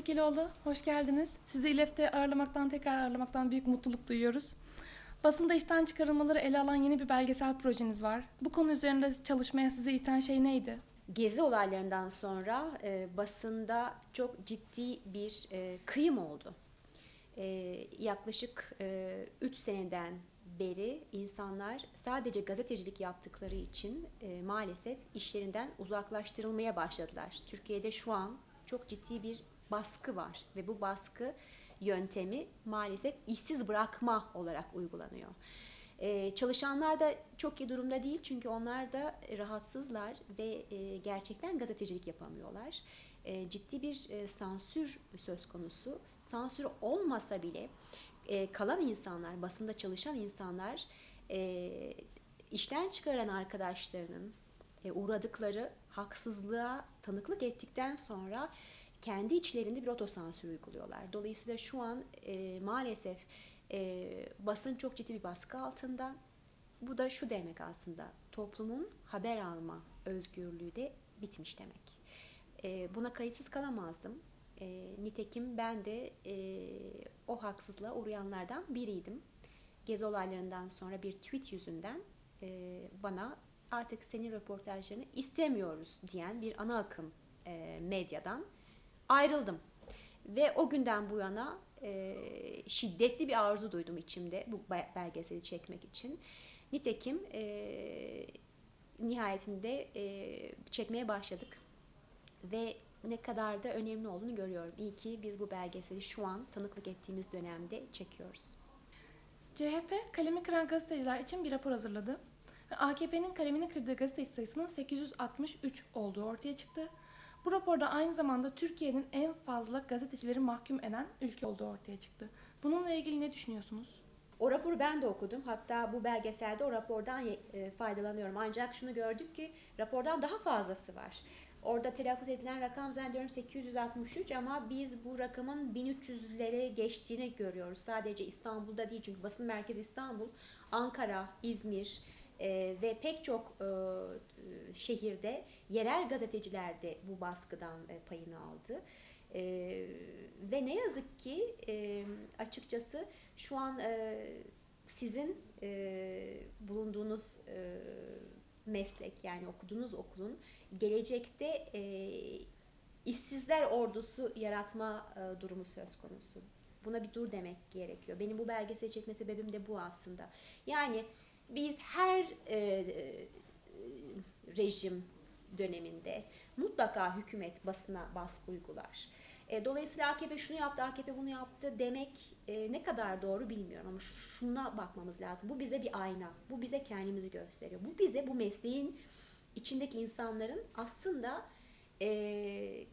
Tekiloğlu, hoş geldiniz. Sizi İLEF'te ağırlamaktan, tekrar ağırlamaktan büyük mutluluk duyuyoruz. Basında işten çıkarılmaları ele alan yeni bir belgesel projeniz var. Bu konu üzerinde çalışmaya sizi iten şey neydi? Gezi olaylarından sonra e, basında çok ciddi bir e, kıyım oldu. E, yaklaşık 3 seneden beri insanlar sadece gazetecilik yaptıkları için e, maalesef işlerinden uzaklaştırılmaya başladılar. Türkiye'de şu an çok ciddi bir baskı var ve bu baskı yöntemi maalesef işsiz bırakma olarak uygulanıyor. Ee, çalışanlar da çok iyi durumda değil çünkü onlar da rahatsızlar ve e, gerçekten gazetecilik yapamıyorlar. E, ciddi bir e, sansür söz konusu. Sansür olmasa bile e, kalan insanlar, basında çalışan insanlar e, işten çıkaran arkadaşlarının e, uğradıkları haksızlığa tanıklık ettikten sonra kendi içlerinde bir otosansür uyguluyorlar. Dolayısıyla şu an e, maalesef e, basın çok ciddi bir baskı altında. Bu da şu demek aslında toplumun haber alma özgürlüğü de bitmiş demek. E, buna kayıtsız kalamazdım. E, nitekim ben de e, o haksızlığa uğrayanlardan biriydim. Gezi olaylarından sonra bir tweet yüzünden e, bana artık senin röportajlarını istemiyoruz diyen bir ana akım e, medyadan ayrıldım. Ve o günden bu yana e, şiddetli bir arzu duydum içimde bu belgeseli çekmek için. Nitekim e, nihayetinde e, çekmeye başladık ve ne kadar da önemli olduğunu görüyorum. İyi ki biz bu belgeseli şu an tanıklık ettiğimiz dönemde çekiyoruz. CHP kalemi kıran gazeteciler için bir rapor hazırladı. AKP'nin kalemini kırdığı gazeteci sayısının 863 olduğu ortaya çıktı. Bu raporda aynı zamanda Türkiye'nin en fazla gazetecileri mahkum eden ülke olduğu ortaya çıktı. Bununla ilgili ne düşünüyorsunuz? O raporu ben de okudum. Hatta bu belgeselde o rapordan e, faydalanıyorum. Ancak şunu gördük ki rapordan daha fazlası var. Orada telaffuz edilen rakam zannediyorum 863 ama biz bu rakamın 1300'lere geçtiğini görüyoruz. Sadece İstanbul'da değil çünkü basın merkezi İstanbul, Ankara, İzmir, e, ve pek çok e, şehirde yerel gazeteciler de bu baskıdan e, payını aldı. E, ve ne yazık ki e, açıkçası şu an e, sizin e, bulunduğunuz e, meslek yani okuduğunuz okulun gelecekte e, işsizler ordusu yaratma e, durumu söz konusu. Buna bir dur demek gerekiyor. Benim bu belgeseli çekme sebebim de bu aslında. Yani biz her e, e, rejim döneminde mutlaka hükümet basına baskı uygular. E, dolayısıyla AKP şunu yaptı, AKP bunu yaptı demek e, ne kadar doğru bilmiyorum ama şuna bakmamız lazım. Bu bize bir ayna, bu bize kendimizi gösteriyor. Bu bize bu mesleğin içindeki insanların aslında e,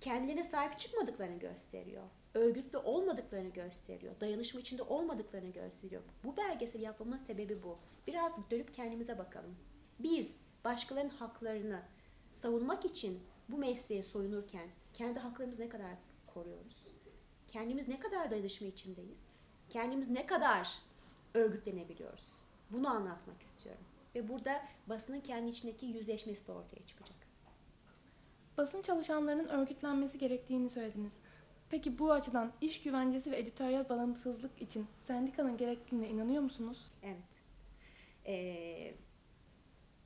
kendilerine sahip çıkmadıklarını gösteriyor örgütlü olmadıklarını gösteriyor. Dayanışma içinde olmadıklarını gösteriyor. Bu belgeseli yapmamın sebebi bu. Biraz dönüp kendimize bakalım. Biz başkalarının haklarını savunmak için bu mesleğe soyunurken kendi haklarımızı ne kadar koruyoruz? Kendimiz ne kadar dayanışma içindeyiz? Kendimiz ne kadar örgütlenebiliyoruz? Bunu anlatmak istiyorum. Ve burada basının kendi içindeki yüzleşmesi de ortaya çıkacak. Basın çalışanlarının örgütlenmesi gerektiğini söylediniz. Peki bu açıdan iş güvencesi ve editoryal bağımsızlık için sendikanın gerektiğine inanıyor musunuz? Evet. Ee,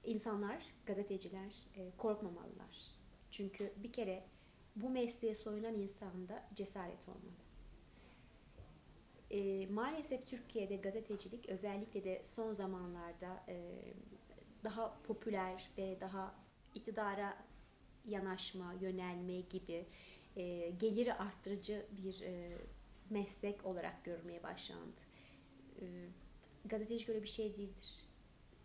insanlar, gazeteciler e, korkmamalılar. Çünkü bir kere bu mesleğe soyunan insanda cesaret olmalı. E, maalesef Türkiye'de gazetecilik özellikle de son zamanlarda e, daha popüler ve daha iktidara yanaşma, yönelme gibi e, geliri arttırıcı bir e, meslek olarak görmeye başlandı. E, gazetecilik öyle bir şey değildir.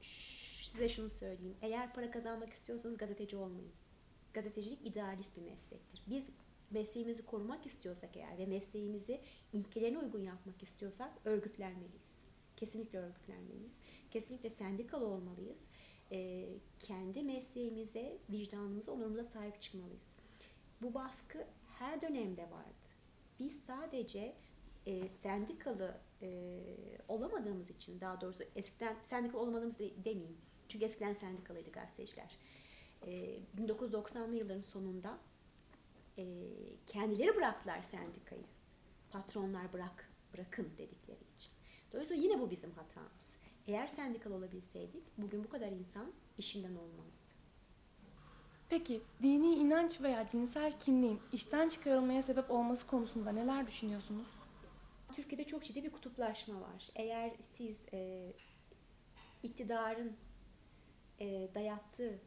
Ş- size şunu söyleyeyim. Eğer para kazanmak istiyorsanız gazeteci olmayın. Gazetecilik idealist bir meslektir. Biz mesleğimizi korumak istiyorsak eğer ve mesleğimizi ilkelerine uygun yapmak istiyorsak örgütlenmeliyiz. Kesinlikle örgütlenmeliyiz. Kesinlikle sendikalı olmalıyız. E, kendi mesleğimize, vicdanımıza, onurumuza sahip çıkmalıyız. Bu baskı her dönemde vardı. Biz sadece e, sendikalı e, olamadığımız için daha doğrusu eskiden sendikalı olamadığımız de, demeyeyim. Çünkü eskiden sendikalıydı gazeteciler. E, 1990'lı yılların sonunda e, kendileri bıraktılar sendikayı. Patronlar bırak, bırakın dedikleri için. Dolayısıyla yine bu bizim hatamız. Eğer sendikal olabilseydik bugün bu kadar insan işinden olmazdı. Peki dini inanç veya cinsel kimliğin işten çıkarılmaya sebep olması konusunda neler düşünüyorsunuz? Türkiye'de çok ciddi bir kutuplaşma var. Eğer siz e, iktidarın e, dayattığı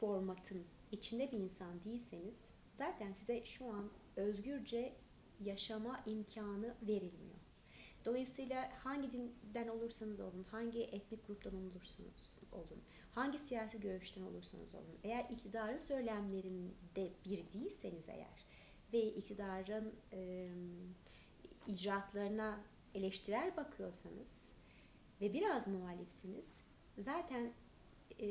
formatın içinde bir insan değilseniz zaten size şu an özgürce yaşama imkanı verilmiyor. Dolayısıyla hangi dinden olursanız olun, hangi etnik gruptan olursanız olun, hangi siyasi görüşten olursanız olun, eğer iktidarın söylemlerinde bir değilseniz eğer ve iktidarın e, icraatlarına eleştirel bakıyorsanız ve biraz muhalifsiniz zaten e,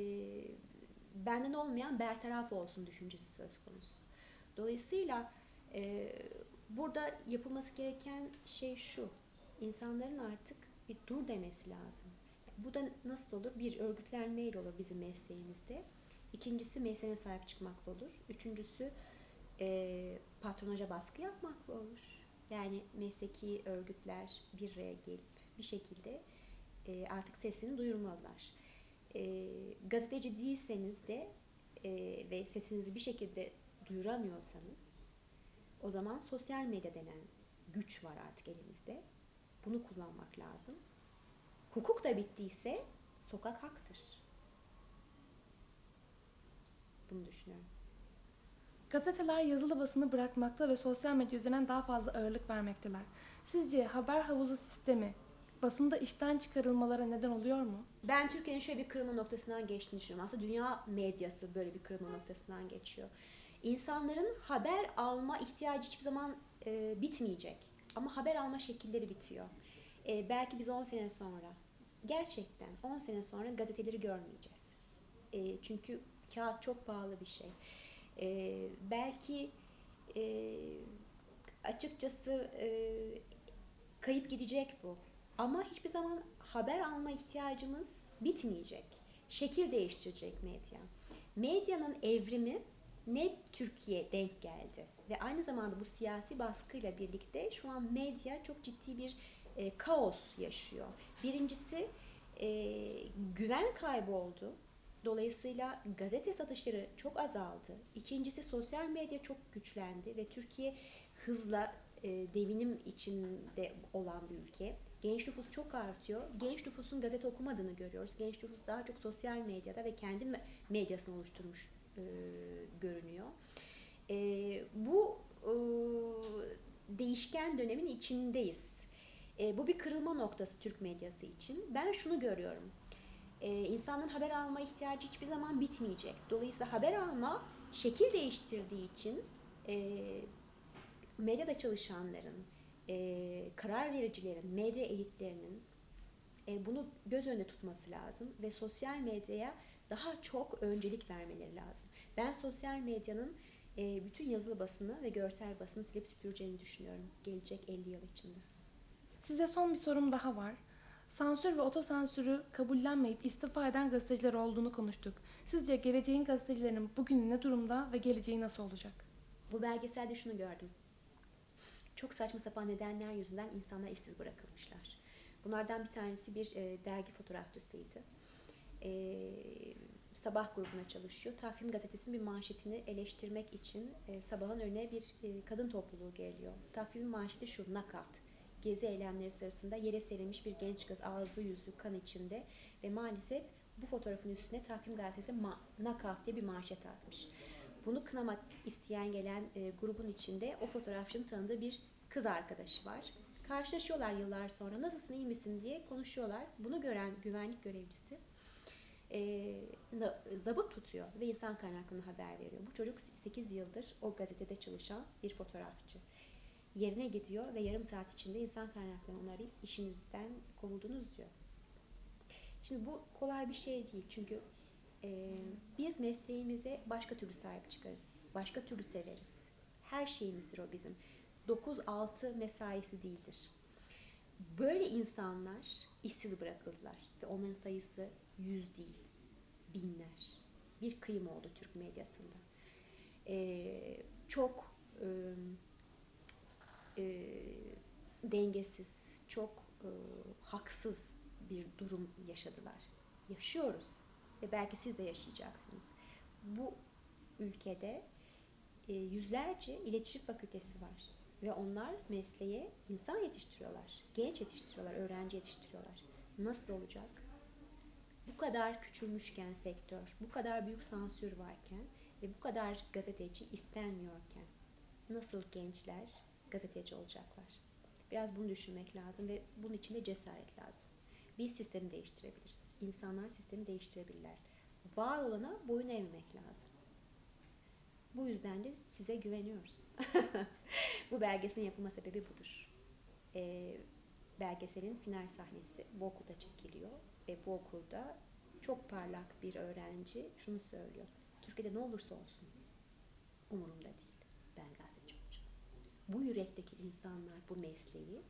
benden olmayan bertaraf olsun düşüncesi söz konusu. Dolayısıyla e, burada yapılması gereken şey şu. İnsanların artık bir dur demesi lazım. Bu da nasıl olur? Bir örgütlenmeyle olur bizim mesleğimizde. İkincisi mesleğine sahip çıkmakla olur. Üçüncüsü e, patronaja baskı yapmakla olur. Yani mesleki örgütler bir araya gelip bir şekilde e, artık sesini duyurmalılar. E, gazeteci değilseniz de e, ve sesinizi bir şekilde duyuramıyorsanız o zaman sosyal medya denen güç var artık elimizde. Bunu kullanmak lazım. Hukuk da bittiyse sokak haktır. Bunu düşünüyorum. Gazeteler yazılı basını bırakmakta ve sosyal medya üzerinden daha fazla ağırlık vermekteler. Sizce haber havuzu sistemi basında işten çıkarılmalara neden oluyor mu? Ben Türkiye'nin şöyle bir kırılma noktasından geçtiğini düşünüyorum. Aslında dünya medyası böyle bir kırılma noktasından geçiyor. İnsanların haber alma ihtiyacı hiçbir zaman e, bitmeyecek. Ama haber alma şekilleri bitiyor. E, belki biz 10 sene sonra, gerçekten 10 sene sonra gazeteleri görmeyeceğiz. E, çünkü kağıt çok pahalı bir şey. E, belki e, açıkçası e, kayıp gidecek bu. Ama hiçbir zaman haber alma ihtiyacımız bitmeyecek. Şekil değiştirecek medya. Medyanın evrimi ne Türkiye denk geldi ve aynı zamanda bu siyasi baskıyla birlikte şu an medya çok ciddi bir e, kaos yaşıyor. Birincisi e, güven kaybı oldu. Dolayısıyla gazete satışları çok azaldı. İkincisi sosyal medya çok güçlendi ve Türkiye hızla e, devinim içinde olan bir ülke. Genç nüfus çok artıyor. Genç nüfusun gazete okumadığını görüyoruz. Genç nüfus daha çok sosyal medyada ve kendi me- medyasını oluşturmuş e, görünüyor. E, bu e, değişken dönemin içindeyiz. E, bu bir kırılma noktası Türk medyası için. Ben şunu görüyorum. E, insanların haber alma ihtiyacı hiçbir zaman bitmeyecek. Dolayısıyla haber alma şekil değiştirdiği için e, medyada çalışanların, e, karar vericilerin, medya elitlerinin e, bunu göz önünde tutması lazım ve sosyal medyaya daha çok öncelik vermeleri lazım. Ben sosyal medyanın e, bütün yazılı basını ve görsel basını silip süpüreceğini düşünüyorum gelecek 50 yıl içinde. Size son bir sorum daha var. Sansür ve otosansürü kabullenmeyip istifa eden gazeteciler olduğunu konuştuk. Sizce geleceğin gazetecilerinin bugün ne durumda ve geleceği nasıl olacak? Bu belgeselde şunu gördüm. Çok saçma sapan nedenler yüzünden insanlar işsiz bırakılmışlar. Bunlardan bir tanesi bir e, dergi fotoğrafçısıydı. E, sabah grubuna çalışıyor. Takvim gazetesinin bir manşetini eleştirmek için e, sabahın önüne bir e, kadın topluluğu geliyor. Takvimin manşeti şu, knockout. Gezi eylemleri sırasında yere serilmiş bir genç kız ağzı yüzü kan içinde ve maalesef bu fotoğrafın üstüne Takvim gazetesi ma- knockout diye bir manşet atmış. Bunu kınamak isteyen gelen e, grubun içinde o fotoğrafçının tanıdığı bir kız arkadaşı var. Karşılaşıyorlar yıllar sonra nasılsın iyi misin diye konuşuyorlar. Bunu gören güvenlik görevlisi e, zabıt tutuyor ve insan kaynaklarına haber veriyor. Bu çocuk 8 yıldır o gazetede çalışan bir fotoğrafçı. Yerine gidiyor ve yarım saat içinde insan kaynaklarını onu işinizden kovuldunuz diyor. Şimdi bu kolay bir şey değil çünkü e, biz mesleğimize başka türlü sahip çıkarız. Başka türlü severiz. Her şeyimizdir o bizim. 9-6 mesaisi değildir. Böyle insanlar işsiz bırakıldılar ve onların sayısı yüz değil, binler. Bir kıyım oldu Türk medyasında. Ee, çok e, e, dengesiz, çok e, haksız bir durum yaşadılar. Yaşıyoruz ve belki siz de yaşayacaksınız. Bu ülkede e, yüzlerce iletişim fakültesi var ve onlar mesleğe insan yetiştiriyorlar, genç yetiştiriyorlar, öğrenci yetiştiriyorlar. Nasıl olacak? Bu kadar küçülmüşken sektör, bu kadar büyük sansür varken ve bu kadar gazeteci istenmiyorken nasıl gençler gazeteci olacaklar? Biraz bunu düşünmek lazım ve bunun için de cesaret lazım. Biz sistemi değiştirebiliriz. İnsanlar sistemi değiştirebilirler. Var olana boyun eğmemek lazım. Bu yüzden de size güveniyoruz. bu belgeselin yapılma sebebi budur. Ee, belgeselin final sahnesi bu okulda çekiliyor ve bu okulda çok parlak bir öğrenci şunu söylüyor. Türkiye'de ne olursa olsun umurumda değil. Ben gazeteci olacağım. Bu yürekteki insanlar bu mesleği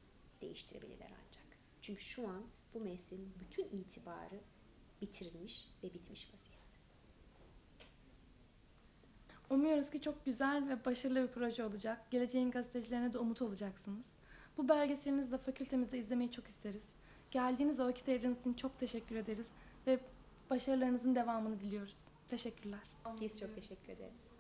değiştirebilirler ancak. Çünkü şu an bu mesleğin bütün itibarı bitirilmiş ve bitmiş vaziyette. Umuyoruz ki çok güzel ve başarılı bir proje olacak. Geleceğin gazetecilerine de umut olacaksınız. Bu belgeselinizi de fakültemizde izlemeyi çok isteriz. Geldiğiniz o vakit ayırdığınız için çok teşekkür ederiz ve başarılarınızın devamını diliyoruz. Teşekkürler. Biz çok teşekkür ederiz.